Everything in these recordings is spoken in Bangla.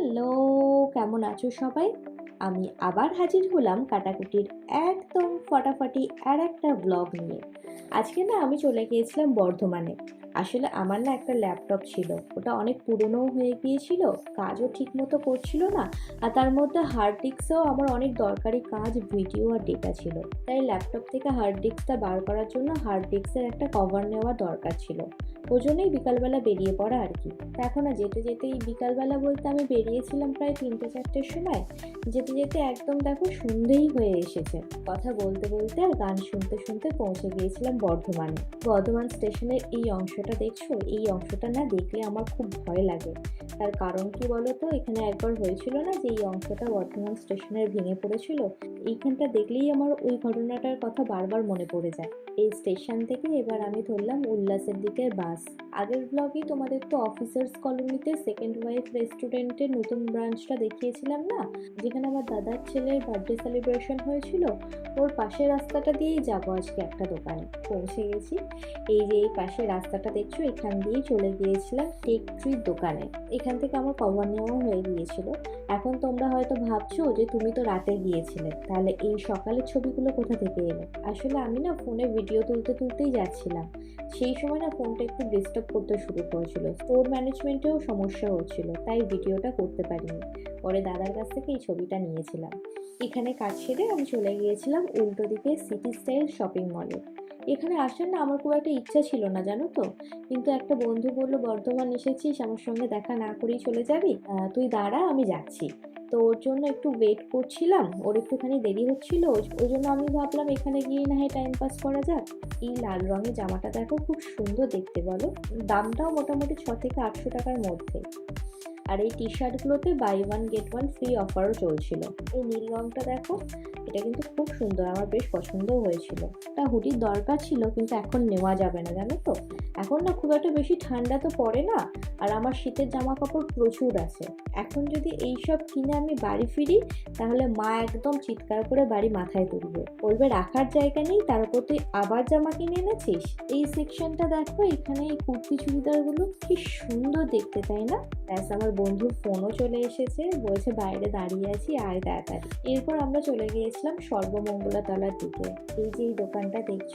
হ্যালো, কেমন আছো সবাই? আমি আবার হাজির হলাম কাটাকুটির একদম ফটাফটি আর একটা ব্লগ নিয়ে। আজকে না আমি চলে গিয়েছিলাম বর্ধমানে। আসলে আমার না একটা ল্যাপটপ ছিল। ওটা অনেক পুরনোও হয়ে গিয়েছিল, কাজও ঠিক মতো করছিল না, আর তার মধ্যে হার্ড ডিস্কেও আমার অনেক দরকারি কাজ ভিডিও আর ডেটা ছিল। তাই ল্যাপটপ থেকে হার্ড ডিস্কটা বার করার জন্য হার্ড ডিস্কের একটা কভার নেওয়া দরকার ছিল। ওই জন্যই বিকালবেলা বেরিয়ে পড়া আর কি। এখন না যেতে যেতেই বিকালবেলা বলতে আমি বেরিয়েছিলাম প্রায় তিনটে চারটের সময়। যেতে যেতে একদম দেখো সন্ধেই হয়ে এসেছে। কথা বলতে বলতে আর গান শুনতে শুনতে পৌঁছে গিয়েছিলাম বর্ধমানে। বর্ধমান স্টেশনের এই অংশটা দেখছ? এই অংশটা না দেখলে আমার খুব ভয় লাগে। তার কারণ কি বলো তো এখানে একবার হয়েছিল না যে এই অংশটা বর্ধমান স্টেশনের ভেঙে পড়েছিল? এইখানটা দেখলেই আমার ওই ঘটনাটার কথা বারবার মনে পড়ে যায়। এই স্টেশন থেকে এবার আমি ধরলাম উল্লাসের দিকের বাস। আগের ব্লগেই তোমাদের তো অফিসার্স কলোনিতে সেকেন্ড ওয়াইফ রেস্টুরেন্টের নতুন ব্রাঞ্চটা দেখিয়েছিলাম না? যেখানে আমার দাদার ছেলের বার্থডে সেলিব্রেশন হয়েছিল। ওর পাশের রাস্তাটা দিয়েই যাব আজকে একটা দোকানে। পৌঁছে গেছি। এই যে এই পাশের রাস্তাটা দেখছ, এখান দিয়েই চলে গিয়েছিলাম টেক ট্রির দোকানে। এখান থেকে আমার কভার নেওয়াও হয়ে গিয়েছিল। এখন তোমরা হয়তো ভাবছ যে তুমি তো রাতে গিয়েছিলে। তাহলে এই সকালের ছবিগুলো কোথা থেকে এলো? আসলে আমি না ফোনে ভিডিও তুলতে তুলতেই যাচ্ছিলাম। সেই সময় না ফোনটা একটু ডিস্টার্ব করতে শুরু করেছিল। স্টোর ম্যানেজমেন্টেও সমস্যা হচ্ছিল, তাই ভিডিওটা করতে পারিনি। পরে দাদার কাছ থেকে এই ছবিটা নিয়েছিলাম। এখানে কাজ সেরে আমি চলে গিয়েছিলাম উল্টো দিকে সিটি স্টাইল শপিং মলে এখানে আসার না আমার খুব একটা ইচ্ছা ছিল না, জানো তো? কিন্তু একটা বন্ধু বলল, বর্ধমান এসেছিস, আমার সঙ্গে দেখা না করেই চলে যাবি? তুই দাঁড়া, আমি যাচ্ছি। তো ওর জন্য একটু ওয়েট করছিলাম, ওর একটুখানি দেরি হচ্ছিল, ওই- জন্য আমি ভাবলাম এখানে গিয়ে না হয় টাইম পাস করা যাক। এই লাল রঙের জামাটা দেখো খুব সুন্দর দেখতে বলো। দামটাও মোটামুটি ছ থেকে আটশো টাকার মধ্যে। আর এই টি শার্টগুলোতে buy one get one free অফারও চলছিল। এই নীল রঙটা দেখো, এটা কিন্তু খুব সুন্দর, আমার বেশ পছন্দও হয়েছিল। তা হুডির দরকার ছিল, কিন্তু এখন নেওয়া যাবে না, জানো তো? এখন না খুব একটা বেশি ঠান্ডা তো পড়ে না, আর আমার শীতের জামা কাপড় প্রচুর আছে। এখন যদি এই সব কিনে আমি বাড়ি ফিরি, তাহলে মা একদম চিৎকার করে বাড়ি মাথায় তুলবে। বলবে, রাখার জায়গা নেই, তার উপর তুই আবার জামা কিনে এনেছিস? এই সেকশনটা দেখো, এখানে এই কুর্তি চুড়িদারগুলো কি সুন্দর দেখতে, তাই না? ব্যাস, আমার বন্ধুর ফোনও চলে এসেছে। বলছে, বাইরে দাঁড়িয়ে আছি, আয় তাড়াতাড়ি। এরপর আমরা চলে গিয়েছিলাম সর্বমঙ্গলা তলার দিকে। এই যে এই দোকানটা দেখছ,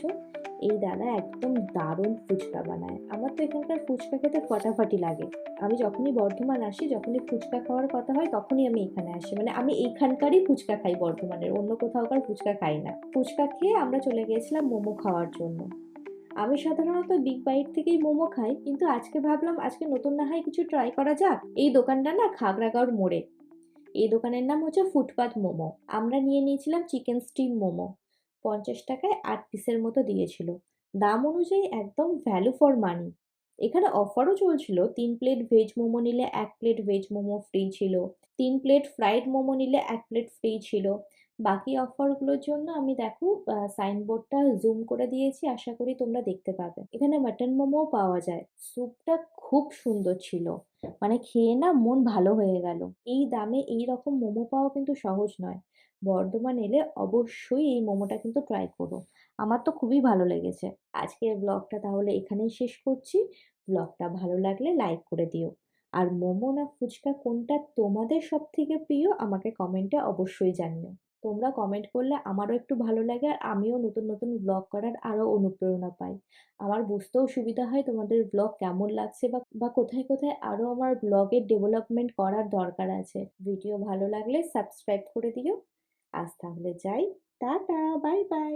এই দাদা একদম দারুণ ফুচকা বানায়। আমার তো এখানকার ফুচকা খেতে ফটাফটি লাগে। আমি যখনই বর্ধমান আসি, যখনই ফুচকা খাওয়ার কথা হয়, তখনই আমি এখানে আসি। মানে আমি এইখানকারই ফুচকা খাই বর্ধমানের, অন্য কোথাওকার ফুচকা খাই না। ফুচকা খেয়ে আমরা চলে গিয়েছিলাম মোমো খাওয়ার জন্য। আমি সাধারণত বিগ বাইট থেকেই মোমো খাই, কিন্তু আজকে ভাবলাম আজকে নতুন না হয় কিছু ট্রাই করা যাক। এই দোকানটা না খাগড়াগড় মোড়ে। এই দোকানের নাম হচ্ছে ফুটপাথ মোমো আমরা নিয়ে নিয়েছিলাম চিকেন স্টিম মোমো পঞ্চাশ টাকায় আট পিসের মতো দিয়েছিল। দাম অনুযায়ী একদম ভ্যালু ফর মানি এখানে অফারও চলছিল। তিন প্লেট ভেজ মোমো নিলে এক প্লেট ভেজ মোমো ফ্রি ছিল। তিন প্লেট ফ্রাইড মোমো নিলে এক প্লেট ফ্রি ছিল। বাকি অফারগুলোর জন্য আমি দেখো সাইনবোর্ডটা জুম করে দিয়েছি, আশা করি তোমরা দেখতে পাবে। এখানে মাটন মোমোও পাওয়া যায়। স্যুপটা খুব সুন্দর ছিল। মানে খেয়ে না মন ভালো হয়ে গেল। এই দামে এই রকম মোমো পাওয়া কিন্তু সহজ নয়। বর্ধমান এলে অবশ্যই এই মোমোটা কিন্তু ট্রাই করো। আমার তো খুবই ভালো লেগেছে। আজকের ব্লগটা তাহলে এখানেই শেষ করছি। ব্লগটা ভালো লাগলে লাইক করে দিও। আর মোমো না ফুচকা কোনটা তোমাদের সব থেকে প্রিয়, আমাকে কমেন্টে অবশ্যই জানিও। তোমরা কমেন্ট করলে আমারও একটু ভালো লাগে আর আমিও নতুন নতুন ব্লগ করার আরও অনুপ্রেরণা পাই। আমার বুঝতেও সুবিধা হয় তোমাদের ব্লগ কেমন লাগছে বা বা কোথায় কোথায় আরও আমার ব্লগের ডেভেলপমেন্ট করার দরকার আছে। ভিডিও ভালো লাগলে সাবস্ক্রাইব করে দিও। আজ তাহলে যাই। Tata bye bye